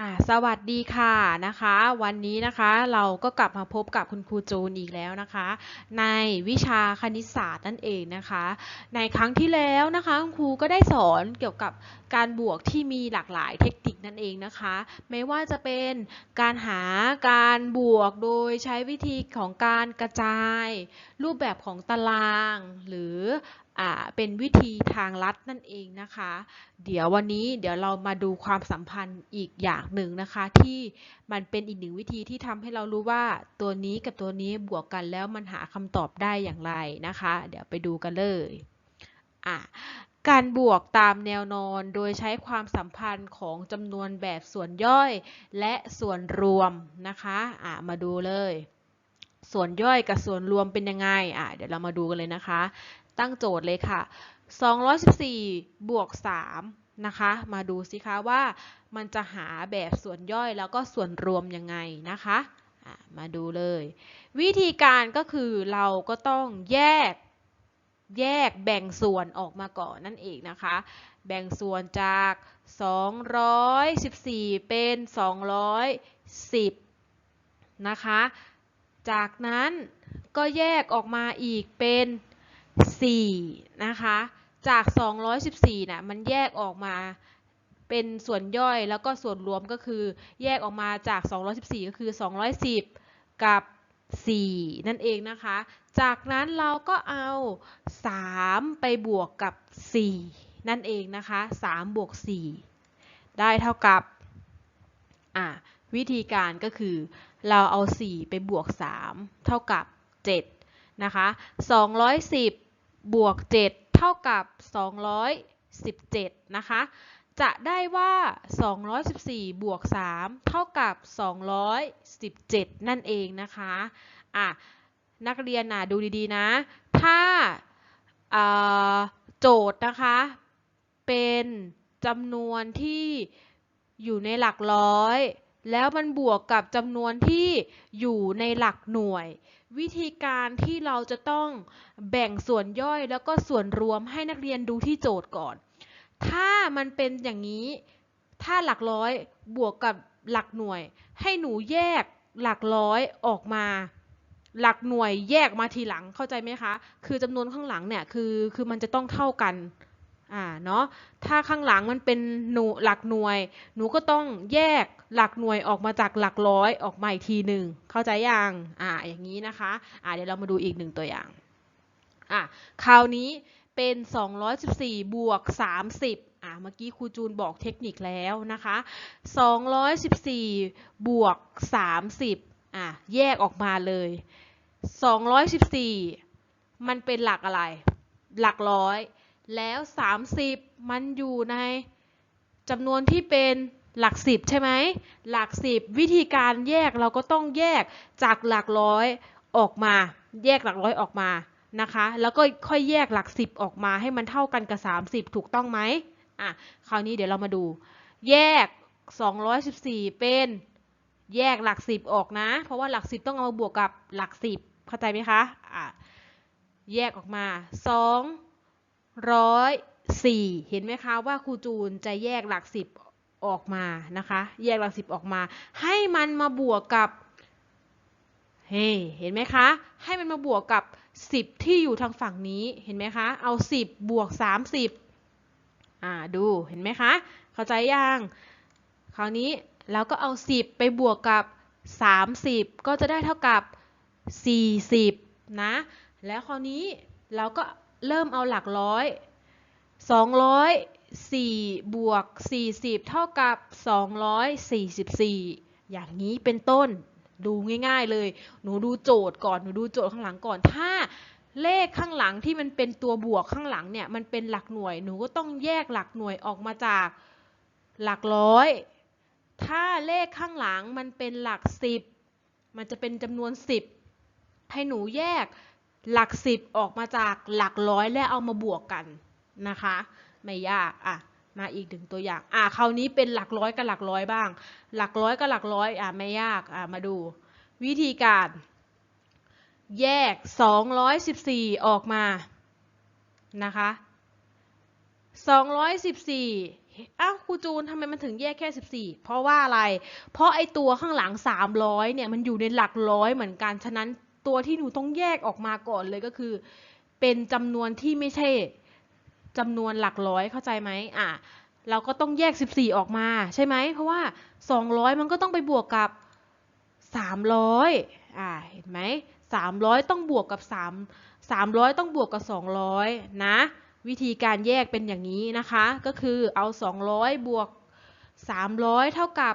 อ่าสวัสดีค่ะนะคะ วันนี้นะคะเราก็กลับมาพบกับคุณครูจูนอีกแล้วนะคะ ในวิชาคณิตศาสตร์นั่นเองนะคะ ในครั้งที่แล้วนะคะคุณครูก็ได้สอนเกี่ยวกับการบวกที่มีหลากหลายเทคนิคนั่นเองนะคะ ไม่ว่าจะเป็นการหาการบวกโดยใช้วิธีของการกระจาย รูปแบบของตาราง หรือ อ่าเป็นวิธีทางลัดนั่นเองนะคะ เดี๋ยววันนี้เดี๋ยวเรามาดูความสัมพันธ์อีกอย่างหนึ่งนะคะ ที่มันเป็นอีกหนึ่งวิธีที่ทำให้เรารู้ว่าตัวนี้กับตัวนี้บวกกันแล้วมันหาคำตอบได้อย่างไรนะคะ เดี๋ยวไปดูกันเลยอะการบวกตามแนวนอนโดยใช้ความสัมพันธ์ของจำนวนแบบส่วนย่อยและส่วนรวมนะคะะมาดูเลย ส่วนย่อยกับส่วนรวมเป็นยังไง เดี๋ยวเรามาดูกันเลยนะคะ ตั้งโจทย์เลยค่ะ 214 บวก 3 นะคะ มาดูสิคะว่ามันจะหาแบบส่วนย่อยแล้วก็ส่วนรวมยังไงนะคะะมาดูเลย วิธีการก็คือเราก็ต้องแยกแยกแบ่งส่วนออกมาก่อนนั่นเองนะคะ แบ่งส่วนจาก 214 เป็น 210 นะคะ จากนั้นก็แยกออกมาอีกเป็น 4นะคะจาก 214นะ่ะมันแยกออกมาเป็นส่วนย่อยแล้วก็ส่วนรวมก็คือแยกออกมาจาก 214 ก็คือ 210 กับ 4 นั่นเองนะคะ จากนั้นเราก็เอา 3 ไปบวกกับ 4 นั่นเองนะคะ 3 บวก 4 ได้เท่ากับอะวิธีการก็คือเราเอา 4 ไปบวก 3 เท่ากับ 7 นะคะ 210 บวก 7 เท่ากับ 217 นะคะ จะได้ว่า 214 บวก 3 เท่ากับ 217 นั่นเองนะคะอะนักเรียนนะดูดีๆนะ ถ้าโจทย์นะคะ เป็นจำนวนที่อยู่ในหลักร้อย แล้วมันบวกกับจำนวนที่อยู่ในหลักหน่วย วิธีการที่เราจะต้องแบ่งส่วนย่อยแล้วก็ส่วนรวมให้นักเรียนดูที่โจทย์ก่อน ถ้ามันเป็นอย่างนี้ ถ้าหลักร้อยบวกกับหลักหน่วย ให้หนูแยกหลักร้อยออกมา หลักหน่วยแยกมาทีหลังเข้าใจไหมคะ คือจำนวนข้างหลังเนี่ยคือคือมันจะต้องเท่ากัน อ่าเนาะถ้าข้างหลังมันเป็นหนูหลักหน่วย หนูก็ต้องแยกหลักหน่วยออกมาจากหลักร้อยออกมาอีกทีหนึ่งเข้าใจยังอ่าอย่างนี้นะคะอ่าเดี๋ยวเรามาดูอีกหนึ่งตัวอย่างอะคราวนี้เป็น 214 บวก 30อะเมื่อกี้ครูจูนบอกเทคนิคแล้วนะคะ 214 บวก 30อะแยกออกมาเลย 214 มันเป็นหลักอะไร หลักร้อย แล้ว 30 มันอยู่ในจำนวนที่เป็นหลักสิบใช่ไหมหลักสิบวิธีการแยกเราก็ต้องแยกจากหลักร้อยออกมา แยกหลักร้อยออกมานะคะ แล้วก็ค่อยแยกหลักสิบออกมาให้มันเท่ากันกับ 30 ถูกต้องไหมอะคราวนี้เดี๋ยวเรามาดู แยก 214 เป็นแยกหลักสิบออกนะ เพราะว่าหลักสิบต้องเอามาบวกกับหลักสิบเข้าใจไหมคะอะแยกออกมา 2 ร้อยสี่เห็นไหมคะว่าครูจูนจะแยกหลักสิบออกมานะคะ แยกหลักสิบออกมา ให้มันมาบวกกับเฮ้เห็นไหมคะ ให้มันมาบวกกับสิบที่อยู่ทางฝั่งนี้เห็นไหมคะ เอาสิบบวกสามสิบอ่าดูเห็นไหมคะ เข้าใจยังคราวนี้เราก็เอาสิบไปบวกกับสามสิบก็จะได้เท่ากับสี่สิบนะ แล้วคราวนี้เราก็ เริ่มเอาหลักร้อย204บวก40 เท่ากับ 244 อย่างนี้เป็นต้นดูง่าย ๆเลย หนูดูโจทย์ก่อน หนูดูโจทย์ข้างหลังก่อน ถ้าเลขข้างหลังที่มันเป็นตัวบวกข้างหลังเนี่ย มันเป็นหลักหน่วย หนูก็ต้องแยกหลักหน่วยออกมาจากหลักร้อย ถ้าเลขข้างหลังมันเป็นหลักสิบ มันจะเป็นจำนวนสิบให้หนูแยก หลักสิบออกมาจากหลักร้อยและเอามาบวกกันนะคะ ไม่ยากอะมาอีกหนึ่งตัวอย่าง อะคราวนี้เป็นหลักร้อยกับหลักร้อยบ้าง หลักร้อยกับหลักร้อยอะไม่ยากอะมาดู วิธีการ แยก 214 ออกมานะคะ214อ้าวครูจูนทำไมมันถึงแยกแค่ 14 เพราะว่าอะไร เพราะไอตัวข้างหลัง 300เนี่ยมันอยู่ในหลักร้อยเหมือนกัน ฉะนั้น ตัวที่หนูต้องแยกออกมาก่อนเลยก็คือ เป็นจำนวนที่ไม่ใช่จำนวนหลักร้อยเข้าใจไหมอะเราก็ต้องแยก 14 ออกมาใช่ไหม เพราะว่า 200 มันก็ต้องไปบวกกับ 300อ่าเห็นไหม 300 ต้องบวกกับ 3 300 ต้องบวกกับ 200 นะ วิธีการแยกเป็นอย่างนี้นะคะ ก็คือเอา 200 บวก 300 เท่ากับ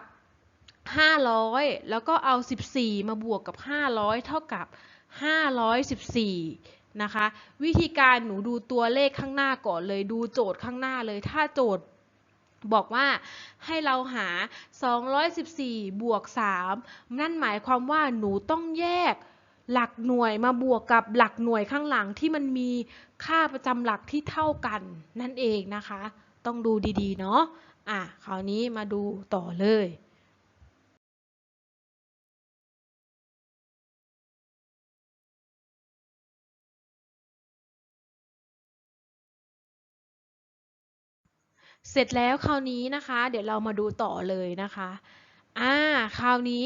500 แล้วก็เอา 14 มาบวกกับ 500 เท่ากับ 514 นะคะ วิธีการหนูดูตัวเลขข้างหน้าก่อนเลยดูโจทย์ข้างหน้าเลย ถ้าโจทย์บอกว่าให้เราหา 214 บวก 3 นั่นหมายความว่าหนูต้องแยกหลักหน่วยมาบวกกับหลักหน่วยข้างหลังที่มันมีค่าประจำหลักที่เท่ากันนั่นเองนะคะ ต้องดูดีๆ เนาะอะคราวนี้มาดูต่อเลย เสร็จแล้วคราวนี้นะคะ เดี๋ยวเรามาดูต่อเลยนะคะอ่าคราวนี้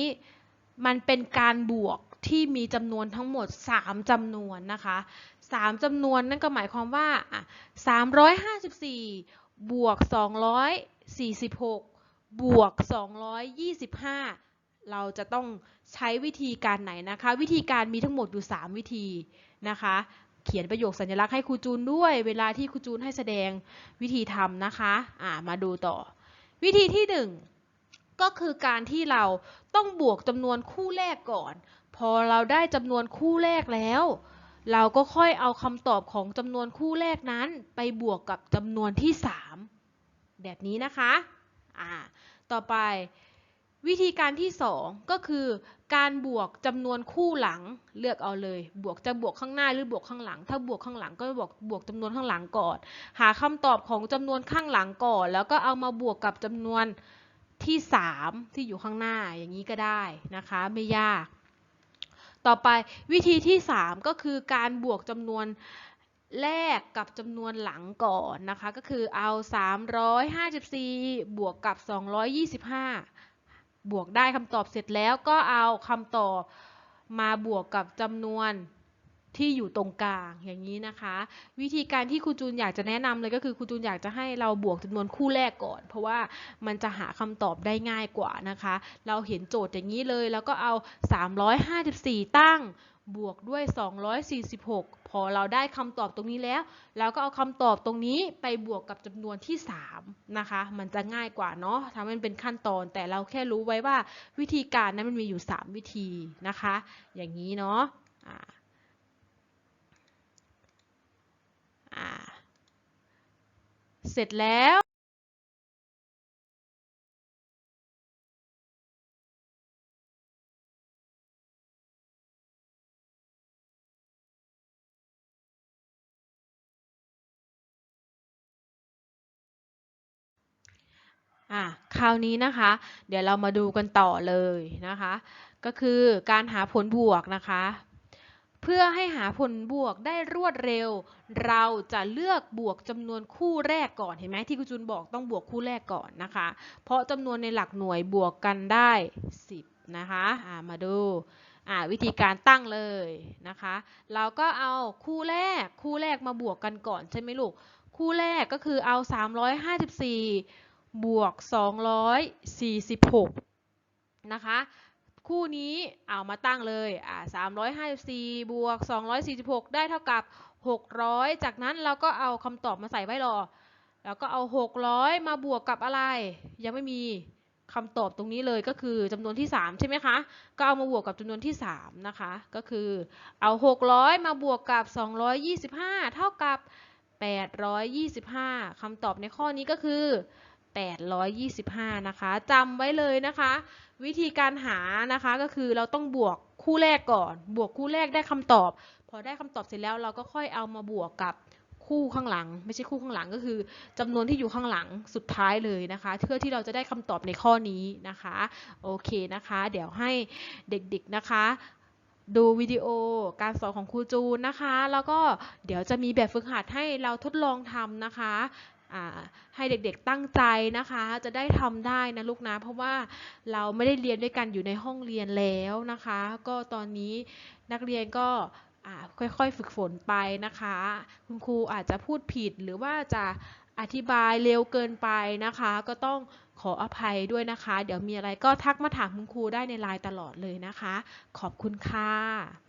มันเป็นการบวกที่มีจำนวนทั้งหมด 3จำนวนนะคะ3จำนวนนั่นก็หมายความว่าอะ354 บวก 246 บวก 225 เราจะต้องใช้วิธีการไหนนะคะ วิธีการมีทั้งหมดอยู่ 3 วิธีนะคะ เขียนประโยคสัญลักษณ์ให้ครูจูนด้วย เวลาที่ครูจูนให้แสดงวิธีทำนะคะอ่ามาดูต่อ วิธีที่ 1 ก็คือการที่เราต้องบวกจำนวนคู่แรกก่อน พอเราได้จำนวนคู่แรกแล้ว เราก็ค่อยเอาคำตอบของจำนวนคู่แรกนั้น ไปบวกกับจำนวนที่ 3 แบบนี้นะคะอ่าต่อไป วิธีการที่ 2 ก็คือ การบวกจำนวนคู่หลังเลือกเอาเลย บวกจะบวกข้างหน้าหรือบวกข้างหลัง ถ้าบวกข้างหลังก็บวกบวกจำนวนข้างหลังก่อน หาคำตอบของจำนวนข้างหลังก่อน แล้วก็เอามาบวกกับจำนวนที่ 3 ที่อยู่ข้างหน้าอย่างนี้ก็ได้นะคะ ไม่ยาก ต่อไปวิธีที่ 3 ก็คือการบวกจำนวนแรกกับจำนวนหลังก่อนนะคะ ก็คือเอา 354 บวกกับ 225 บวกได้คำตอบเสร็จแล้วก็เอาคำตอบมาบวกกับจำนวนที่อยู่ตรงกลางอย่างนี้นะคะ วิธีการที่ครูจูนอยากจะแนะนำเลยก็คือครูจูนอยากจะให้เราบวกจำนวนคู่แรกก่อน เพราะว่ามันจะหาคำตอบได้ง่ายกว่านะคะ เราเห็นโจทย์อย่างนี้เลย แล้วก็เอา 354 ตั้งบวกด้วย 246 อเราได้คำตอบตรงนี้แล้ว เราก็เอาคำตอบตรงนี้ไปบวกกับจำนวนที่3นะคะ มันจะง่ายกว่าเนาะทำให้มันเป็นขั้นตอน แต่เราแค่รู้ไว้ว่าวิธีการนั้นมันมีอยู่ 3 วิธีนะคะ อย่างนี้เนาะอ่าเสร็จแล้ว อะคราวนี้นะคะ เดี๋ยวเรามาดูกันต่อเลยนะคะ ก็คือการหาผลบวกนะคะ เพื่อให้หาผลบวกได้รวดเร็ว เราจะเลือกบวกจำนวนคู่แรกก่อนเห็นไหมที่คุณจุนบอกต้องบวกคู่แรกก่อนนะคะ เพราะจำนวนในหลักหน่วยบวกกันได้ 10 นะคะอ่ามาดูอ่าวิธีการตั้งเลยนะคะ เราก็เอาคู่แรกคู่แรกมาบวกกันก่อนใช่ไหมลูกคู่แรกก็คือเอา 354 บวก 246 นะคะ คู่นี้เอามาตั้งเลยอ่า354 บวก 246 ได้เท่ากับ 600 จากนั้นเราก็เอาคำตอบมาใส่ไว้รอ แล้วก็เอา 600 มาบวกกับอะไร ยังไม่มีคำตอบตรงนี้เลยก็คือจำนวนที่ 3 ใช่ไหมคะ ก็เอามาบวกกับจำนวนที่ 3 นะคะ ก็คือเอา 600 มาบวกกับ 225 เท่ากับ 825 คำตอบในข้อนี้ก็คือ 825 นะคะจำไว้เลยนะคะ วิธีการหานะคะก็คือเราต้องบวกคู่แรกก่อน บวกคู่แรกได้คำตอบ พอได้คำตอบเสร็จแล้วเราก็ค่อยเอามาบวกกับคู่ข้างหลัง ไม่ใช่คู่ข้างหลังก็คือจำนวนที่อยู่ข้างหลังสุดท้ายเลยนะคะเพื่อที่เราจะได้คำตอบในข้อนี้นะคะโอเคนะคะ เดี๋ยวให้เด็กๆนะคะ ดูวิดีโอการสอนของครูจูนนะคะ แล้วก็เดี๋ยวจะมีแบบฝึกหัดให้เราทดลองทำนะคะ ให้เด็กๆตั้งใจนะคะ จะได้ทำได้นะลูกนะเพราะว่าเราไม่ได้เรียนด้วยกันอยู่ในห้องเรียนแล้วนะคะ ก็ตอนนี้นักเรียนก็ค่อยๆฝึกฝนไปนะคะ คุณครูอาจจะพูดผิดหรือว่าจะอธิบายเร็วเกินไปนะคะ ก็ต้องขออภัยด้วยนะคะ เดี๋ยวมีอะไรก็ทักมาถามคุณครูได้ในไลน์ตลอดเลยนะคะ ขอบคุณค่ะ